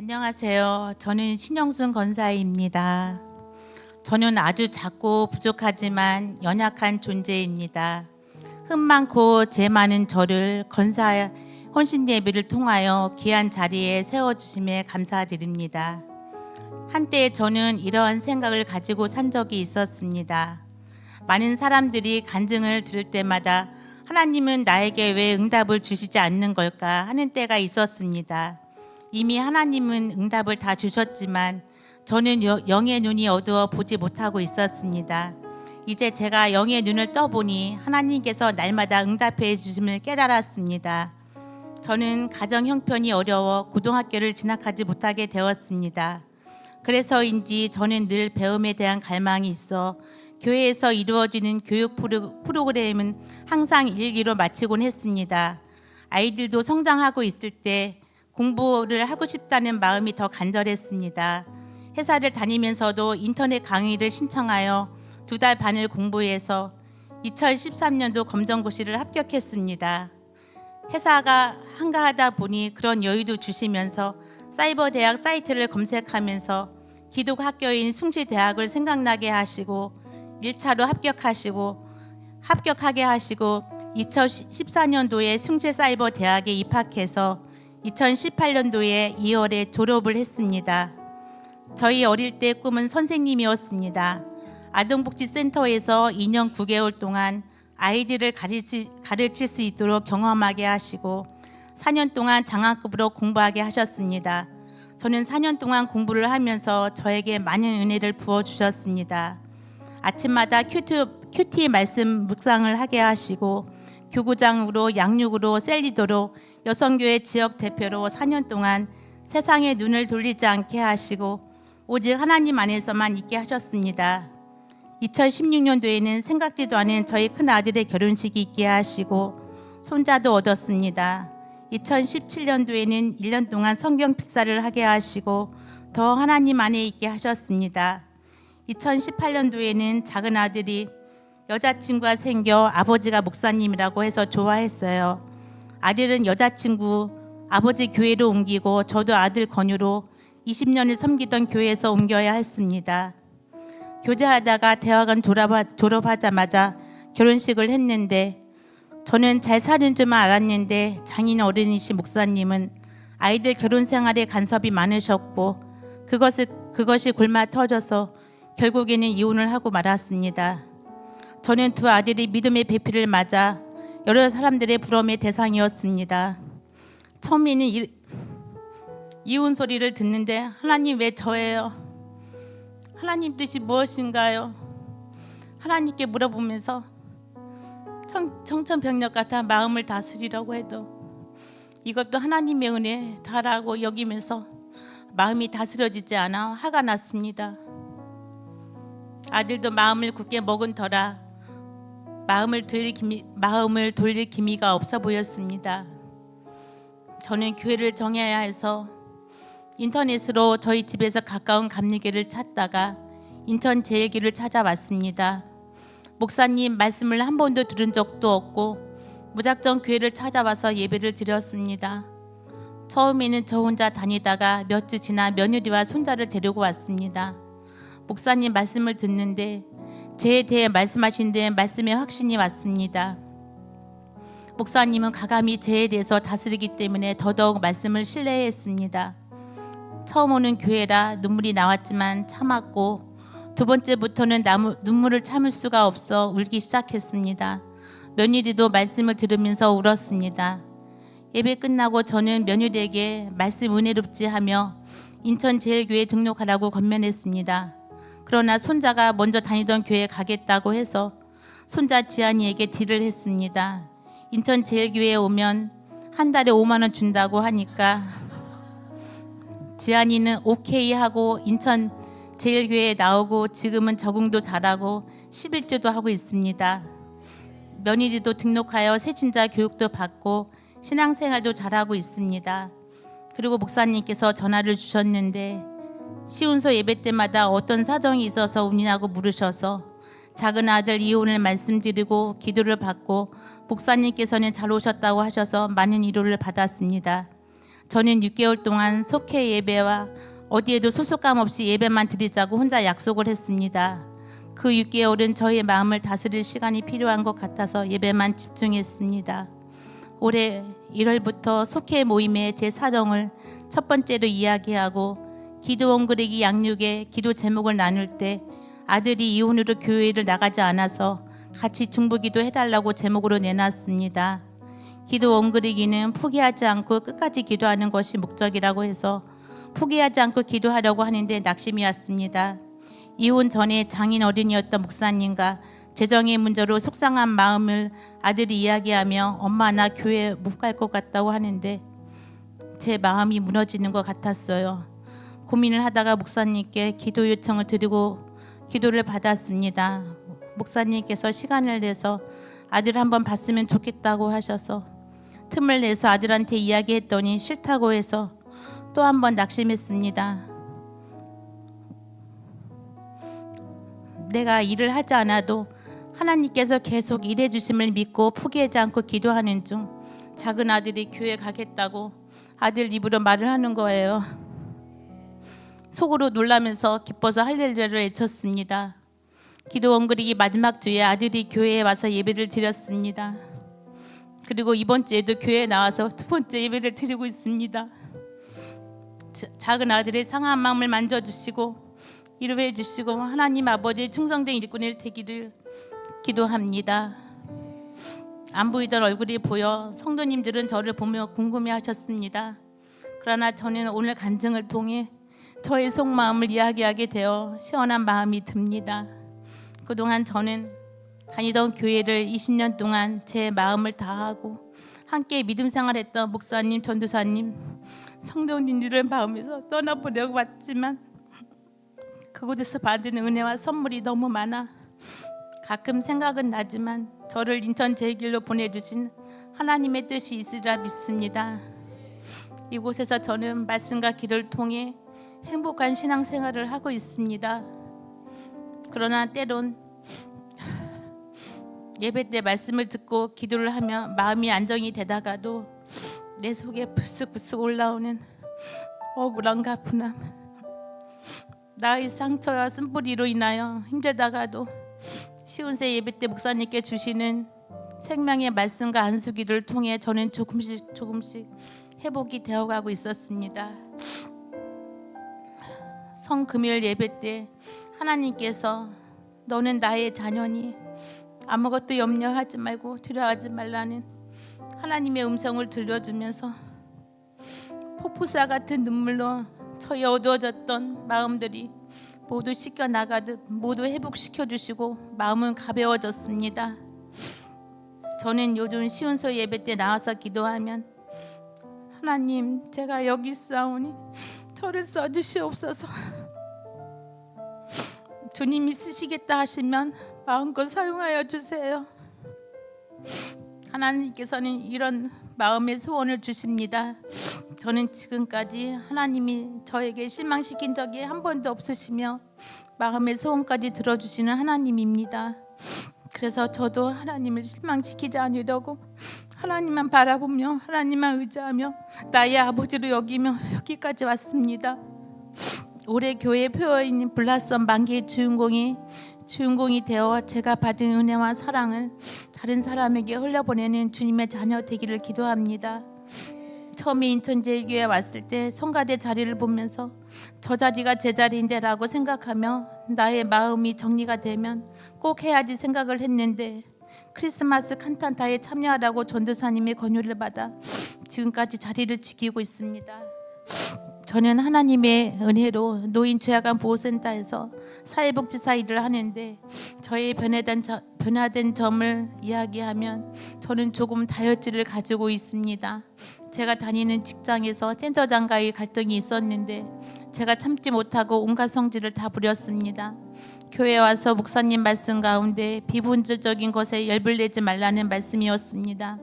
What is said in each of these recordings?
안녕하세요. 저는 신영순 권사입니다. 저는 아주 작고 부족하지만 연약한 존재입니다. 흠 많고 죄 많은 저를 건사 헌신 예배를 통하여 귀한 자리에 세워 주심에 감사드립니다. 한때 저는 이러한 생각을 가지고 산 적이 있었습니다. 많은 사람들이 간증을 들을 때마다 하나님은 나에게 왜 응답을 주시지 않는 걸까 하는 때가 있었습니다. 이미 하나님은 응답을 다 주셨지만 저는 여- 영의 눈이 어두워 보지 못하고 있었습니다. 이제 제가 영의 눈을 떠보니 하나님께서 날마다 응답해 주심을 깨달았습니다. 저는 가정 형편이 어려워 고등학교를 진학하지 못하게 되었습니다. 그래서인지 저는 늘 배움에 대한 갈망이 있어 교회에서 이루어지는 교육 프로- 프로그램은 항상 일기로 마치곤 했습니다. 아이들도 성장하고 있을 때 공부를 하고 싶다는 마음이 더 간절했습니다. 회사를 다니면서도 인터넷 강의를 신청하여 두 달 반을 공부해서 2013년도 검정고시를 합격했습니다. 회사가 한가하다 보니 그런 여유도 주시면서 사이버 대학 사이트를 검색하면서 기독 학교인 숭실대학을 생각나게 하시고 1차로 합격하시고 합격하게 하시고 2014년도에 숭실 사이버 대학에 입학해서 2018년도에 2월에 졸업을 했습니다. 저희 어릴 때 꿈은 선생님이었습니다. 아동복지센터에서 2년 9개월 동안 아이들을 가르치, 가르칠 수 있도록 경험하게 하시고 4년 동안 장학급으로 공부하게 하셨습니다. 저는 4년 동안 공부를 하면서 저에게 많은 은혜를 부어 주셨습니다. 아침마다 큐티, 큐티 말씀 묵상을 하게 하시고 교구장으로 양육으로 셀리도로 여성교회 지역 대표로 4년 동안 세상의 눈을 돌리지 않게 하시고 오직 하나님 안에서만 있게 하셨습니다. 2016년도에는 생각지도 않은 저희 큰 아들의 결혼식이 있게 하시고 손자도 얻었습니다. 2017년도에는 1년 동안 성경 필사를 하게 하시고 더 하나님 안에 있게 하셨습니다. 2018년도에는 작은 아들이 여자친구가 생겨 아버지가 목사님이라고 해서 좋아했어요. 아들은 여자친구 아버지 교회로 옮기고 저도 아들 권유로 20년을 섬기던 교회에서 옮겨야 했습니다. 교제하다가 대학원 졸업하, 졸업하 자마자 결혼식을 했는데 저는 잘 사는 줄만 알았는데 장인 어른이신 목사님은 아이들 결혼 생활에 간섭이 많으셨고 그것을 그것이 굶어 터져서 결국에는 이혼을 하고 말았습니다. 저는 두 아들이 믿음의 배필을 맞아 여러 사람들의 부러움의 대상이었습니다. 처음에는 이, 이혼 소리를 듣는데 하나님 왜 저예요? 하나님 뜻이 무엇인가요? 하나님께 물어보면서 청, 청천벽력 같아 마음을 다스리라고 해도 이것도 하나님의 은혜 다라고 여기면서 마음이 다스려지지 않아 화가 났습니다. 아들도 마음을 굳게 먹은 터라 마음을 기미, 마음을 돌릴 기미가 없어 보였습니다. 저는 교회를 정해야 해서 인터넷으로 저희 집에서 가까운 감리교를 찾다가 인천 제일교를 찾아왔습니다. 목사님 말씀을 한 번도 들은 적도 없고 무작정 교회를 찾아와서 예배를 드렸습니다. 처음에는 저 혼자 다니다가 몇 주 지나 며느리와 손자를 데리고 왔습니다. 목사님 말씀을 듣는데 죄에 대해 말씀하신 데 말씀의 확신이 왔습니다. 목사님은 가감히 죄에 대해서 다스리기 때문에 더더욱 말씀을 신뢰했습니다. 처음 오는 교회라 눈물이 나왔지만 참았고 두 번째부터는 나무, 눈물을 참을 수가 없어 울기 시작했습니다. 며느리도 말씀을 들으면서 울었습니다. 예배 끝나고 저는 며느리에게 말씀 은혜롭지 하며 인천 제일교회 등록하라고 건면했습니다. 그러나 손자가 먼저 다니던 교회에 가겠다고 해서 손자 지안이에게 딜을 했습니다. 인천 제일교회에 오면 한 달에 5만 원 준다고 하니까 지안이는 오케이 하고 인천 제일교회에 나오고 지금은 적응도 잘하고 11조도 하고 있습니다. 며느리도 등록하여 새신자 교육도 받고 신앙생활도 잘하고 있습니다. 그리고 목사님께서 전화를 주셨는데 시운소 예배 때마다 어떤 사정이 있어서 운이라고 물으셔서 작은 아들 이혼을 말씀드리고 기도를 받고 목사님께서는 잘 오셨다고 하셔서 많은 위로를 받았습니다. 저는 6개월 동안 속회 예배와 어디에도 소속감 없이 예배만 드리자고 혼자 약속을 했습니다. 그 6개월은 저의 마음을 다스릴 시간이 필요한 것 같아서 예배만 집중했습니다. 올해 1월부터 속회 모임의 제 사정을 첫 번째로 이야기하고 기도 원그레기 양육의 기도 제목을 나눌 때 아들이 이혼으로 교회를 나가지 않아서 같이 중보기도 해달라고 제목으로 내놨습니다. 기도 원그리기는 포기하지 않고 끝까지 기도하는 것이 목적이라고 해서 포기하지 않고 기도하려고 하는데 낙심이 왔습니다. 이혼 전에 장인 어른이었던 목사님과 재정의 문제로 속상한 마음을 아들이 이야기하며 엄마 나 교회 못 갈 것 같다고 하는데 제 마음이 무너지는 것 같았어요. 고민을 하다가 목사님께 기도 요청을 드리고 기도를 받았습니다. 목사님께서 시간을 내서 아들 한번 봤으면 좋겠다고 하셔서 틈을 내서 아들한테 이야기했더니 싫다고 해서 또 한번 낙심했습니다. 내가 일을 하지 않아도 하나님께서 계속 일해 주심을 믿고 포기하지 않고 기도하는 중 작은 아들이 교회 가겠다고 아들 입으로 말을 하는 거예요. 속으로 놀라면서 기뻐서 할렐루야를 외쳤습니다. 기도 원그리기 마지막 주에 아들이 교회에 와서 예배를 드렸습니다. 그리고 이번 주에도 교회에 나와서 두 번째 예배를 드리고 있습니다. 자- 작은 아들의 상한 마음을 만져주시고 위로해 주시고 하나님 아버지의 충성된 일꾼일 되기를 기도합니다. 안 보이던 얼굴이 보여 성도님들은 저를 보며 궁금해하셨습니다. 그러나 저는 오늘 간증을 통해 저의 속마음을 이야기하게 되어 시원한 마음이 듭니다. 그동안 저는 다니던 교회를 20년 동안 제 마음을 다하고 함께 믿음 생활했던 목사님, 전도사님, 성도님들을 마음에서 떠나보려고 왔지만 그곳에서 받은 은혜와 선물이 너무 많아 가끔 생각은 나지만 저를 인천 제길로 보내주신 하나님의 뜻이 있으리라 믿습니다. 이곳에서 저는 말씀과 기도를 통해 행복한 신앙생활을 하고 있습니다. 그러나 때론 예배 때 말씀을 듣고 기도를 하며 마음이 안정이 되다가도 내 속에 불쑥불쑥 올라오는 억울한 가분함 나의 상처와 쓴뿌리로 인하여 힘들다가도 시운세 예배 때 목사님께 주시는 생명의 말씀과 안수기도를 통해 저는 조금씩 조금씩 회복이 되어가고 있었습니다. 성금요일 예배 때 하나님께서 너는 나의 자녀니 아무것도 염려하지 말고 두려워하지 말라는 하나님의 음성을 들려주면서 폭포수와 같은 눈물로 저희 어두워졌던 마음들이 모두 씻겨 나가듯 모두 회복시켜 주시고 마음은 가벼워졌습니다. 저는 요즘 시온서 예배 때 나와서 기도하면 하나님 제가 여기 있사오니 저를 써주시옵소서. 주님이 쓰시겠다 하시면 마음껏 사용하여 주세요. 하나님께서는 이런 마음의 소원을 주십니다. 저는 지금까지 하나님이 저에게 실망시킨 적이 한 번도 없으시며 마음의 소원까지 들어주시는 하나님입니다. 그래서 저도 하나님을 실망시키지 않으려고 하나님만 바라보며 하나님만 의지하며 나의 아버지로 여기며 여기까지 왔습니다. 올해 교회 표어인 블라썸 만기의 주인공이 주인공이 되어 제가 받은 은혜와 사랑을 다른 사람에게 흘려보내는 주님의 자녀 되기를 기도합니다. 처음에 인천제일교회 왔을 때 성가대 자리를 보면서 저 자리가 제 자리인데라고 생각하며 나의 마음이 정리가 되면 꼭 해야지 생각을 했는데 크리스마스 칸탄타에 참여하라고 전도사님의 권유를 받아 지금까지 자리를 지키고 있습니다. 저는 하나님의 은혜로 노인 죄악한 보호센터에서 사회복지사 일을 하는데 저의 변화된, 저, 변화된 점을 이야기하면 저는 조금 다혈질을 가지고 있습니다. 제가 다니는 직장에서 센터장과의 갈등이 있었는데 제가 참지 못하고 온갖 성질을 다 부렸습니다. 교회 와서 목사님 말씀 가운데 비본질적인 것에 열불 내지 말라는 말씀이었습니다.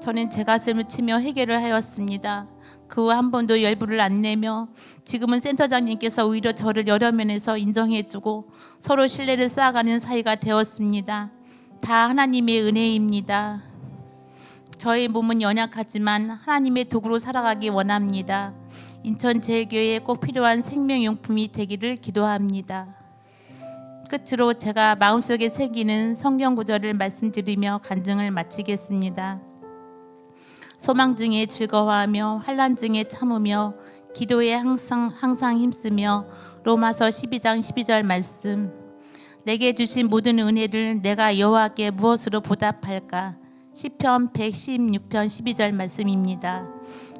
저는 제 가슴을 치며 해결을 하였습니다. 그후한 번도 열불을 안 내며 지금은 센터장님께서 오히려 저를 여러 면에서 인정해주고 서로 신뢰를 쌓아가는 사이가 되었습니다. 다 하나님의 은혜입니다. 저의 몸은 연약하지만 하나님의 도구로 살아가기 원합니다. 인천 제일교회에 꼭 필요한 생명용품이 되기를 기도합니다. 끝으로 제가 마음속에 새기는 성경 구절을 말씀드리며 간증을 마치겠습니다. 소망 중에 즐거워하며 환란 중에 참으며 기도에 항상 항상 힘쓰며 로마서 12장 12절 말씀 내게 주신 모든 은혜를 내가 여호와께 무엇으로 보답할까? 시편 116편 12절 말씀입니다.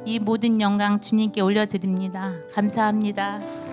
이 모든 영광 주님께 올려드립니다. 감사합니다.